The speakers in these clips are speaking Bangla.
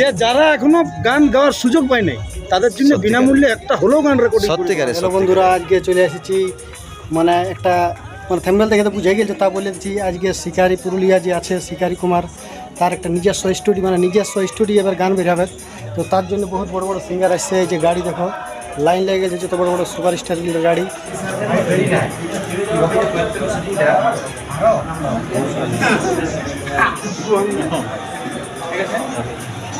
যে যারা এখনও গান গাওয়ার সুযোগ পায় নাই তাদের জন্য বিনামূল্যে একটা হলেও গান রেকর্ডিং সত্যিকারের, হ্যালো বন্ধুরা আজকে চলে এসেছি মানে একটা মানে থ্যাম্বেল দেখে তো বুঝে গেছে তা বলেছি আজকে শিকারি পুরুলিয়া যে আছে শিকারি কুমার তার একটা নিজস্ব স্টুডিও মানে নিজস্ব স্টুডিও এবার গান বেরাবে। তো তার জন্য বহুত বড় বড় সিঙ্গার আসছে এই যে গাড়ি দেখো লাইন লেগে গেছে যত বড় বড় সুপার স্টারগুলোর গাড়ি।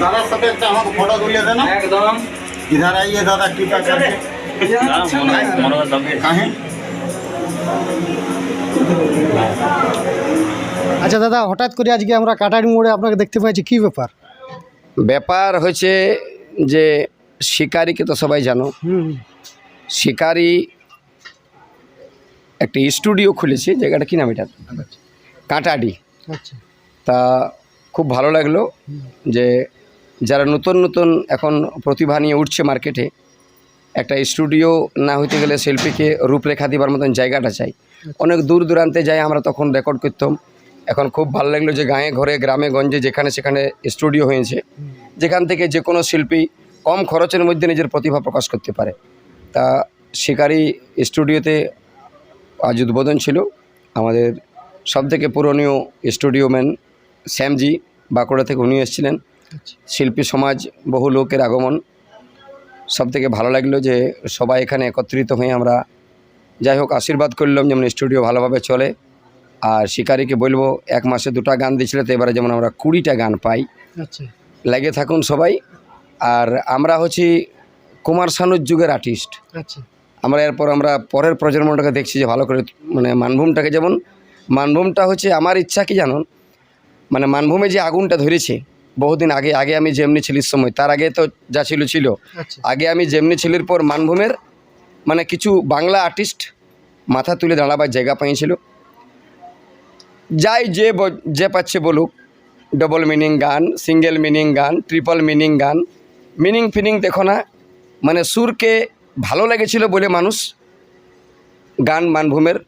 দাদার সাথে একটা আমাকে ফটো তুলে দেন একদম। ইধার আইয়ে দাদা কৃপা করে? কাহে আচ্ছা দাদা হঠাৎ করে আজকে আমরা কাটারি মোড়ে আপনাকে দেখতে পাচ্ছি কি ব্যাপার? ব্যাপার হয়েছে যে শিকারিকে তো সবাই জানো। শিকারি একটি স্টুডিও খুলেছে জায়গাটা কি নাম এটা? কাঁটাডি। আচ্ছা। তা খুব ভালো লাগল যে যারা নতুন নতুন এখন প্রতিভা নিয়ে উঠছে মার্কেটে একটা স্টুডিও না হইতে গেলে শিল্পীকে রূপরেখা দিবার মতন জায়গাটা চাই। অনেক দূর দূরান্তে যাই আমরা তখন রেকর্ড করতাম। এখন খুব ভালো লাগল যে গাঁয়ে ঘরে গ্রামে গঞ্জে যেখানে সেখানে স্টুডিও হয়েছে যেখান থেকে যে কোনো শিল্পী কম খরচের মধ্যে নিজের প্রতিভা প্রকাশ করতে পারে। তা শিকারি স্টুডিওতে আজ উদ্বোধন ছিল। আমাদের সবথেকে পুরনীয় স্টুডিও ম্যান শ্যামজি বাঁকুড়া থেকে উনি এসেছিলেন। শিল্পী সমাজ বহু লোকের আগমন। সব থেকে ভালো লাগল যে সবাই এখানে একত্রিত হয়ে আমরা যাই হোক আশীর্বাদ করলাম যেমন স্টুডিও ভালোভাবে চলে। আর শিকারিকে বলব এক মাসে দুটা গান দিয়েছিল তো এবারে যেমন আমরা কুড়িটা গান পাই। আচ্ছা। লেগে থাকুন সবাই। আর আমরা হচ্ছি কুমার শানুর যুগের আর্টিস্ট আচ্ছা। আমরা এরপর আমরা পরের প্রজন্মটাকে দেখছি যে ভালো করে মানে মানভূমটাকে যেমন মানভূমটা হচ্ছে আমার ইচ্ছা কি জানুন মানে মানভূমে যে আগুনটা ধরেছে বহুদিন আগে আগে আমি যেমনি ছিলির সময় তার আগে তো যা ছিল ছিল। আচ্ছা। আগে আমি যেমনি ছিলির পর মানভূমের মানে কিছু বাংলা আর্টিস্ট মাথা তুলে দাঁড়াবার জায়গা পাইছিল। যাই যে যে পাচ্ছে বলুক ডবল মিনিং গান সিঙ্গেল মিনিং গান ট্রিপল মিনিং গান মিনিং ফিনিং দেখো না মানে সুরকে ভালো লেগেছিল বলে মানুষ গান মানভূমের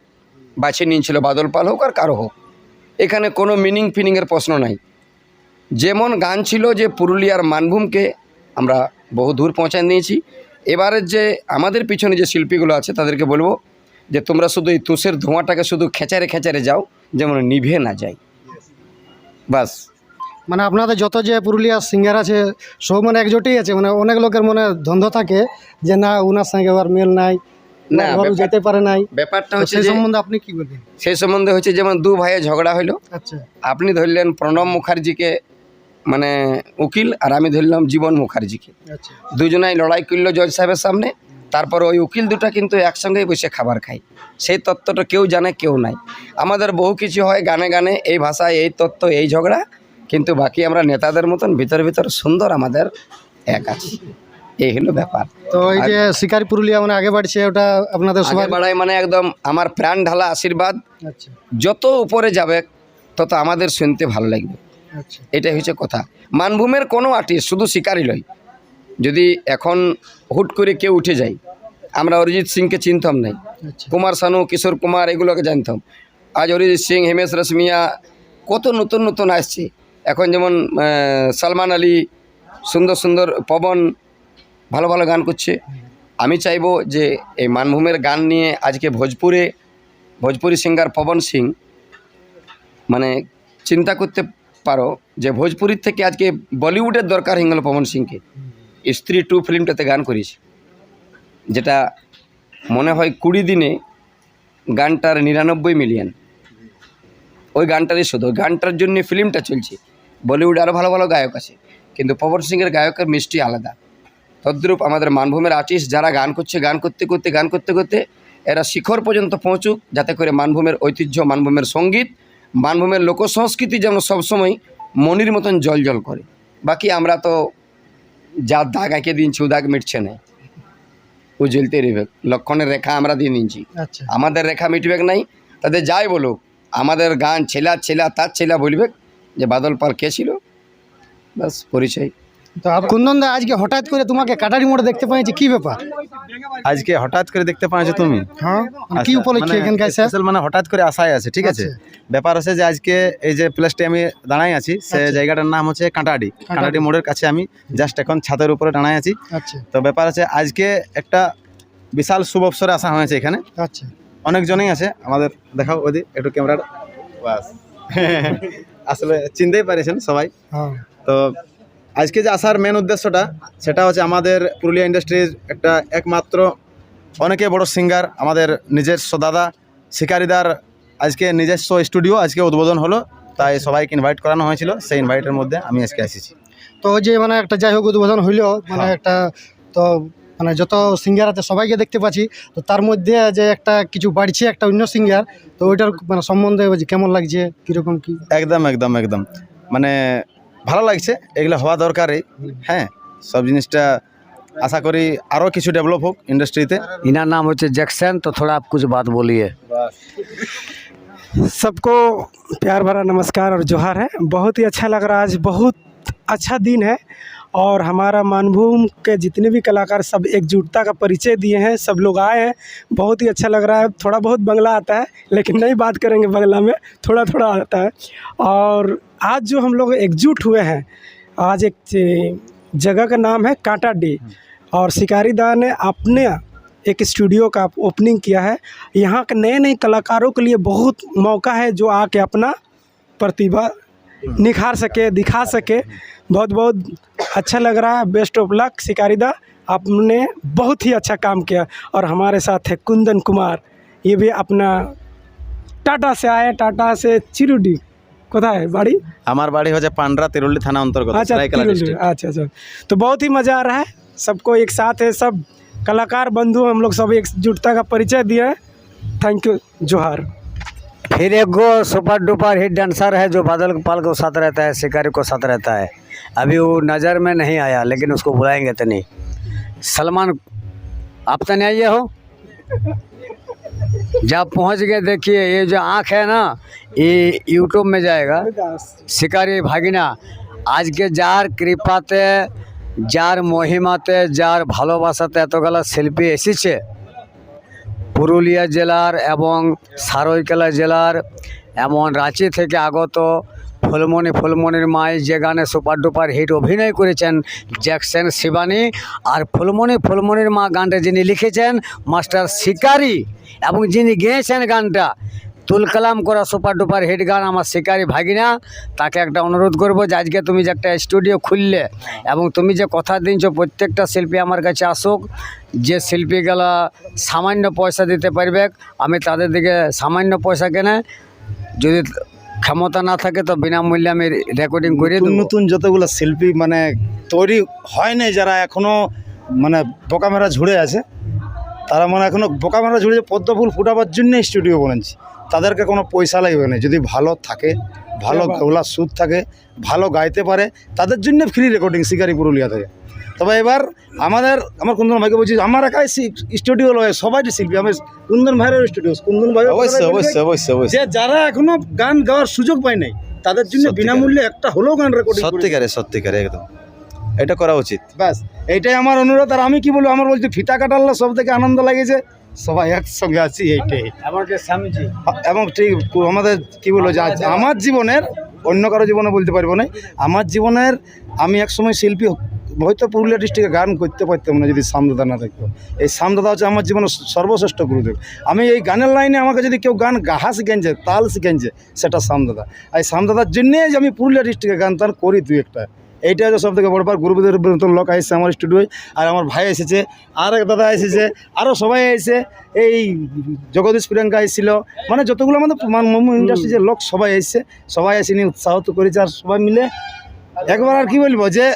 বাছে নিয়েছিল, বাদল পাল হোক আর কারও হোক। এখানে কোনো মিনিং ফিনিংয়ের প্রশ্ন নাই। যেমন গান ছিল যে পুরুলিয়ার মানভূমকে আমরা বহু দূর পৌঁছায় নিয়েছি। এবারের যে আমাদের পিছনে যে শিল্পীগুলো আছে, তাদেরকে বলব যে তোমরা শুধু এই তুষের ধোঁয়াটাকে শুধু খেচারে খেচারে যাও যেমন নিভে না যায়। বাস। মানে আপনাদের যত যে পুরুলিয়া সিঙ্গার আছে সব মানে একজোটেই আছে। মানে অনেক লোকের মনে ধন্ধ থাকে যে না ওনার সঙ্গে আবার মেল নাই না, যেতে পারে নাই। ব্যাপারটা হচ্ছে সেই সম্বন্ধে আপনি কি বলবেন? সেই সম্বন্ধে হচ্ছে যেমন দু ভাইয়ে ঝগড়া হইল। আচ্ছা। আপনি ধরলেন প্রণব মুখার্জিকে মানে উকিল আর আমি ধরলাম জীবন মুখার্জিকে। আচ্ছা। দুজনাই লড়াই করল জজ সাহেবের সামনে। তারপর ওই উকিল দুটা কিন্তু একসঙ্গেই বসে খাবার খায়। সেই তত্ত্বটা কেউ জানে কেউ নাই। আমাদের বহু কিছু হয় গানে গানে এই ভাষায় এই তত্ত্ব এই ঝগড়া। কিন্তু বাকি আমরা নেতাদের মতন ভিতর ভিতর সুন্দর আমাদের এক আছে। এই হলো ব্যাপার। তো এই যে শিকারি পুরুলিয়া মানে আগে বাড়ছে ওটা আপনাদের সবার বাড়াই মানে একদম আমার প্রাণ ঢালা আশীর্বাদ। আচ্ছা। যত উপরে যাবে তত আমাদের শুনতে ভালো লাগবে। আচ্ছা। এটাই হচ্ছে কথা। মানভূমের কোনো আর্টিস্ট শুধু শিকারই লয় যদি এখন হুট করে কেউ উঠে যায় আমরা অরিজিৎ সিংকে চিনতাম নাই। আচ্ছা। কুমার শানু কিশোর কুমার এগুলোকে জানতাম। আজ অরিজিৎ সিং হিমেশ রেশমিয়া কত নতুন নতুন আসছে। এখন যেমন সালমান আলী, সুন্দর সুন্দর পবন, ভালো ভালো গান করছে। আমি চাইব যে এই মানভূমের গান নিয়ে আজকে ভোজপুরে, ভোজপুরি সিঙ্গার পবন সিং মানে চিন্তা করতে পারো যে ভোজপুরির থেকে আজকে বলিউডের দরকার হয়ে গেল পবন সিংকে। স্ত্রী টু ফিল্মটাতে গান করেছে যেটা মনে হয় কুড়ি দিনে গানটার নিরানব্বই মিলিয়ন। ওই গানটারই শুধু। ওই গানটার জন্য ফিল্মটা চলছে। বলিউডে আরও ভালো ভালো গায়ক আছে কিন্তু পবন সিংয়ের গায়কের মিষ্টি আলাদা। তদ্রূপ আমাদের মানভূমের আর্টিস্ট যারা গান করছে গান করতে করতে গান করতে করতে এরা শিখর পর্যন্ত পৌঁছুক যাতে করে মানভূমের ঐতিহ্য মানভূমের সংগীত মানভূমের লোকসংস্কৃতি যেন সবসময় মনির মতন জল জল করে। বাকি আমরা তো যা দাগ এঁকে দিনছি ও দাগ মিটছে না। ও জ্বলতে রইবে লক্ষণের রেখা আমরা দিয়ে নিচ্ছি আচ্ছা। আমাদের রেখা মিটবেক নাই তাদের যাই বলুক আমাদের গান ছেলা ছেলা তার ছেলা বলবে যে বাদল পাল কে ছিল? বাস পরিচয়। তো আপ- কুন্দন দা আজকে হঠাৎ করে তোমাকে কাটারি মোড়ে দেখতে পেয়েছি কি ব্যাপার? আজকে হঠাৎ করে দেখতে পাচ্ছ তুমি? হ্যাঁ মানে কি আচ্ছা, উপলক্ষে মানে এখানকার স্যার? মানে হঠাৎ করে আশায় আছে ঠিক আছে? আচ্ছা। ব্যাপার আছে যে আজকে এই যে প্লেসটি আমি দাঁড়াই আছি সে আচ্ছা। জায়গাটার নাম হচ্ছে কাঁটাডি কাঁটাডি মোড়ের কাছে আমি জাস্ট এখন ছাদের উপরে দাঁড়াই আছি। আচ্ছা। তো ব্যাপার আছে আজকে একটা বিশাল শুভ অবসরে আসা হয়েছে এখানে। আচ্ছা। অনেকজনই আছে আমাদের দেখাও ওদি একটু ক্যামেরার বাস। আসলে চিনতেই পারেছেন সবাই। হ্যাঁ। তো আজকে যে আসার মেন উদ্দেশ্যটা সেটা হচ্ছে আমাদের পুরুলিয়া ইন্ডাস্ট্রির একটা একমাত্র অনেকে বড় সিঙ্গার আমাদের নিজস্ব দাদা শিকারিদার আজকে নিজস্ব স্টুডিও আজকে উদ্বোধন হলো তাই সবাইকে ইনভাইট করানো হয়েছিল সেই ইনভাইটের মধ্যে আমি আজকে এসেছি। তো ওই যে মানে একটা যাই হোক উদ্বোধন হইল মানে হ্যাঁ। একটা তো মানে যত সিঙ্গার আছে সবাইকে দেখতে পাচ্ছি তো তার মধ্যে যে একটা কিছু বাড়ছে একটা অন্য সিঙ্গার তো ওইটার মানে সম্বন্ধে ওই যে কেমন লাগছে কীরকম কি একদম একদম একদম মানে ভালো লাগছে এগুলো হওয়া দরকারই হ্যাঁ সব জিনিসটা আশা করি আরও কিছু ডেভেলপ হোক ইন্ডাস্ট্রিতে इना नाम हो जैक्सन तो थोड़ा आप कुछ बात बोलिए सबको प्यार भरा नमस्कार और जोहार है बहुत ही अच्छा लग रहा है आज बहुत अच्छा दिन है और हमारा मानभूम के जितने भी कलाकार सब एकजुटता का परिचय दिए हैं सब लोग आए हैं। बहुत ही अच्छा लग रहा है। थोड़ा बहुत बंगला आता है लेकिन नहीं बात करेंगे बंगला में। थोड़ा थोड़ा आता है। और आज जो हम लोग एकजुट हुए हैं आज एक जगह का नाम है कांटा डे। और शिकारी दा ने अपने एक स्टूडियो का ओपनिंग किया है। यहाँ के नए नए कलाकारों के लिए बहुत मौका है जो आके अपना प्रतिभा निखार सके दिखा सके बहुत बहुत अच्छा लग रहा है बेस्ट ऑफ लक शिकारीदा आपने बहुत ही अच्छा काम किया और हमारे साथ है कुंदन कुमार ये भी अपना टाटा से आए टाटा से चिरुडी কোথায় বাড়ি আমার বাড়ি হচ্ছে পান্ডরা তিরুল্লি থানা অন্তর্গত अच्छा सरायकला तिरुल- डिस्ट्रिक्ट अच्छा अच्छा तो बहुत ही मज़ा आ रहा है सबको एक साथ है सब कलाकार बंधु हम लोग सब एकजुटता का परिचय दिए हैं थैंक यू जोहार फिर एक गो सुपर डुपर हिट डांसर है जो बादल पाल को साथ रहता है शिकारी को साथ रहता है अभी वो नज़र में नहीं आया लेकिन उसको बुलाएंगे तो नहीं सलमान आप तो नहीं आइए हो जब पहुंच गए देखिए ये जो आँख है ना ये यूट्यूब में जाएगा শিকারি ভাগিনা আজকে যার কৃপাতে যার মহিমাতে যার ভালোবাসাতে এতগুলো শিল্পী এসেছে পুরুলিয়া জেলার এবং সারৈকেলা জেলার এমন রাঁচি থেকে আগত ফুলমণি ফুলমণির মাই যে গানে সুপার ডুপার হিট অভিনয় করেছেন জ্যাকসেন শিবানী আর ফুলমণি ফুলমণির মা গানটা যিনি লিখেছেন মাস্টার শিকারি এবং যিনি গেয়েছেন গানটা তুল কালাম করা সুপার ডুপার হিট গান আমার শিকারি ভাগিনা। তাকে একটা অনুরোধ করব যে আজকে তুমি যে একটা স্টুডিও খুললে এবং তুমি যে কথা দিনছো প্রত্যেকটা শিল্পী আমার কাছে আসুক যে শিল্পীগুলা সামান্য পয়সা দিতে পারবে আমি তাদের দিকে সামান্য পয়সা কেনে যদি ক্ষমতা না থাকে তো বিনামূল্যে আমি রেকর্ডিং করে নতুন যতগুলো শিল্পী মানে তৈরি হয় নাই যারা এখনও মানে বোকামেরা ঝুড়ে আছে তারা মানে এখনও বোকামেরা ঝুড়ে পদ্ম ফুল ফুটাবার জন্য স্টুডিও বানাচ্ছি তাদেরকে কোনো পয়সা লাগবে না। যদি ভালো থাকে ভালো গলা সুদ থাকে ভালো গাইতে পারে তাদের জন্য ফ্রি রেকর্ডিং শিকারি পুরুলিয়া থেকে। তবে এবার আমাদের আমার কুন্দন ভাইকে বলছি আমার একাই স্টুডিও লয় সবাই শিল্পী। আমি কুন্দন ভাইয়ের স্টুডিও কুন্দন ভাই অবশ্যই অবশ্যই অবশ্যই অবশ্যই। যারা এখনও গান গাওয়ার সুযোগ পায় নাই তাদের জন্য বিনামূল্যে একটা হলেও গান রেকর্ডিং সত্যিকারে সত্যিকারে একদম। এটা করা উচিত। ব্যাস এইটাই আমার অনুরোধ। আর আমি কি বলব আমার বলছি ফিতা কাটাল্লা সব থেকে আনন্দ লাগেছে। সবাই একসঙ্গে আছি এইটাই। এবং ঠিক আমাদের কি বলব যে আমার জীবনের অন্য কারও জীবনে বলতে পারব না। আমার জীবনের আমি এক সময় শিল্পী হয়তো পুরুলিয়া ডিস্ট্রিক্টে গান করতে পারতাম না যদি সামদাদা না থাকতো। এই সামদাদা হচ্ছে আমার জীবনের সর্বশ্রেষ্ঠ গুরুদেব। আমি এই গানের লাইনে আমাকে যদি কেউ গান গাহা শিখেছে তাল শিখেছে সেটা সামদাদা আর এই সামদাদার জন্যে যে আমি পুরুলিয়া ডিস্ট্রিক্টে গান টান করি তুই একটা। এইটা হচ্ছে সব থেকে বড় ব্যাপার গুরুদের নতুন লোক আসছে আমার স্টুডিওয়। আর আমার ভাই এসেছে, আর এক দাদা এসেছে আরও সবাই এসে এই জগদীশ প্রিয়াঙ্কা এসেছিল। মানে যতগুলো আমাদের মোমো ইন্ডাস্ট্রি যে লোক সবাই এসছে। সবাই এসে নিয়ে উৎসাহ তো করেছে আর সবাই মিলে। একবার আর কি বলব যে,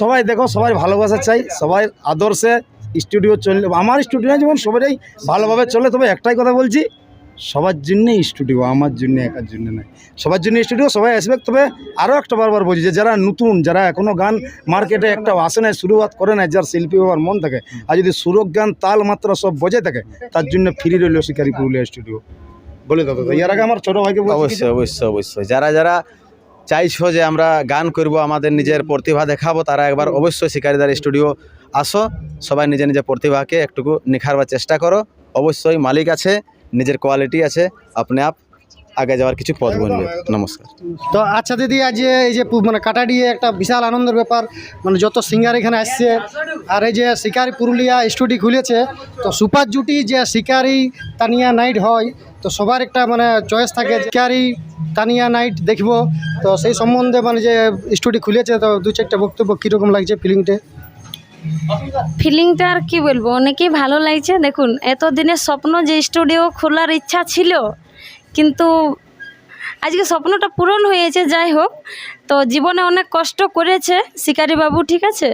সবাই দেখো, সবাই ভালোবাসা চাই, সবাই আদর্শে স্টুডিও চললে, আমার স্টুডিও যেমন সবাই ভালোভাবে চলে, তবে একটাই কথা বলছি সবার জন্যে স্টুডিও আমার জন্য, একার জন্য নয়। সবার জন্য স্টুডিও সবাই আসবে তবে আরও একটা বারবার বলছি যে যারা নতুন, যারা এখনও গান মার্কেটে একটা আসে নাই, শুরুয়াত করে নাই, যার শিল্পী হওয়ার মন থাকে, আর যদি সুরক গান তাল মাত্রা সব বজায় থাকে, তার জন্য ফ্রি রইল শিকারি পুরুলিয়া স্টুডিও বলে দাদা, এর আগে আমার ছোটো ভাইকে অবশ্যই অবশ্যই অবশ্যই। যারা যারা চাইছো যে আমরা গান করব, আমাদের নিজের প্রতিভা দেখাবো, তারা একবার অবশ্যই শিকারিদার স্টুডিও আসো। সবাই নিজের নিজের প্রতিভাকে একটুকু নিখারবার চেষ্টা করো। অবশ্যই মালিক আছে। নিজের কোয়ালিটি আছে আপনি আপ আগে যাওয়ার কিছু পথ বনবে। নমস্কার। তো আচ্ছা দিদি আজ যে এই যে মানে কাটাডিয়ে একটা বিশাল আনন্দের ব্যাপার মানে যত সিঙ্গার এখানে আসছে আর এই যে শিকারি পুরুলিয়া স্টুডি খুলেছে তো সুপার জুটি যে শিকারি তানিয়া নাইট হয় তো সবার একটা মানে চয়েস থাকে শিকারি তানিয়া নাইট দেখব। তো সেই সম্বন্ধে মানে যে স্টুডি খুলেছে তো দু চারটা বক্তব্য কীরকম লাগছে ফিলিংটা ফিলিংটা আর কি বলব? অনেকেই ভালো লাগছে। দেখুন এতদিনের স্বপ্ন যে স্টুডিও খোলার ইচ্ছা ছিল, কিন্তু আজকে স্বপ্নটা পূরণ হয়েছে, যাই হোক। তো জীবনে অনেক কষ্ট করেছে শিকারি বাবু, ঠিক আছে?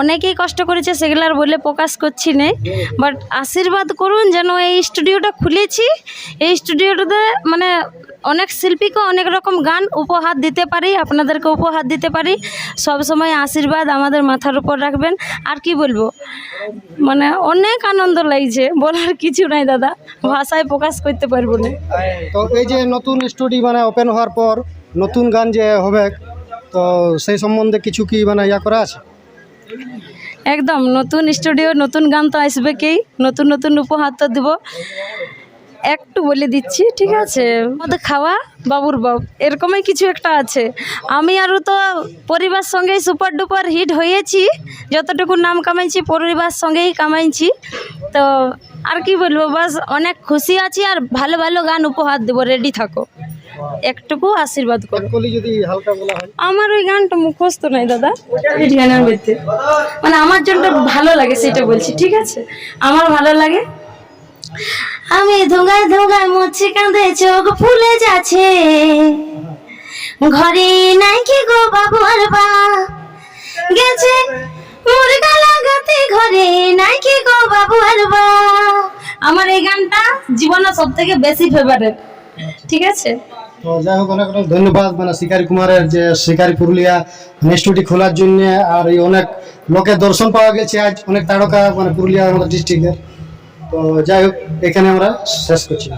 অনেকেই কষ্ট করেছে, সেগুলো আর বলে প্রকাশ করছি না। বাট আশীর্বাদ করুন যেন এই স্টুডিওটা খুলেছি। এই স্টুডিওটাতে মানে অনেক শিল্পীকে অনেক রকম গান উপহার দিতে পারি আপনাদেরকে উপহার দিতে পারি। সব সময় আশীর্বাদ আমাদের মাথার উপর রাখবেন। আর কি বলব? মানে অনেক আনন্দ লাগছে বলার কিছু নাই দাদা। ভাষায় প্রকাশ করতে পারব না। তো এই যে নতুন স্টুডিও মানে ওপেন হওয়ার পর নতুন গান যে হবে তো সেই সম্বন্ধে কিছু কি মানে ইয়া করা আছে? একদম নতুন স্টুডিও নতুন গান তো আসবে কেই। নতুন নতুন উপহার তো দেবো। একটু বলে দিচ্ছি ঠিক আছে? আমাদের খাওয়া বাবুর বাবু এরকমই কিছু একটা আছে। আমি আরও তো পরিবার সঙ্গেই সুপার ডুপার হিট হয়েছি যতটুকু নাম কামাইছি পরিবার সঙ্গেই কামাইছি। তো আর কি বলব বাস অনেক খুশি আছি আর ভালো ভালো গান উপহার দেবো রেডি থাকো। একটুকু আশীর্বাদ করো। কলি যদি হালকা বলা হয়। আমার ওই গানটা মুখস্থ নাই দাদা। গানের মধ্যে মানে আমার জন্য ভালো লাগে সেটা বলছি ঠিক আছে? আমার ভালো লাগে আমি ধোগায় ধোগায় মুছি কাঁদে চোখ ফুলে যাচ্ছে। ঘরে নাই কি গো বাবু আর বা গেছে মুরগা লাগাতে ঘরে নাই কি গো বাবু আর বা আমার এই গানটা জীবনে সব থেকে বেশি ফেভারেট ঠিক আছে? তো যাই হোক, অনেক অনেক ধন্যবাদ মানে শিকারি কুমারের যে শিকারি পুরুলিয়া ইনস্টিটিউট খোলার জন্য আর এই অনেক লোকের দর্শন পাওয়া গেছে আজ অনেক তারকা মানে পুরুলিয়া আমাদের ডিস্ট্রিক্টের তো যাই হোক এখানে আমরা শেষ করছি।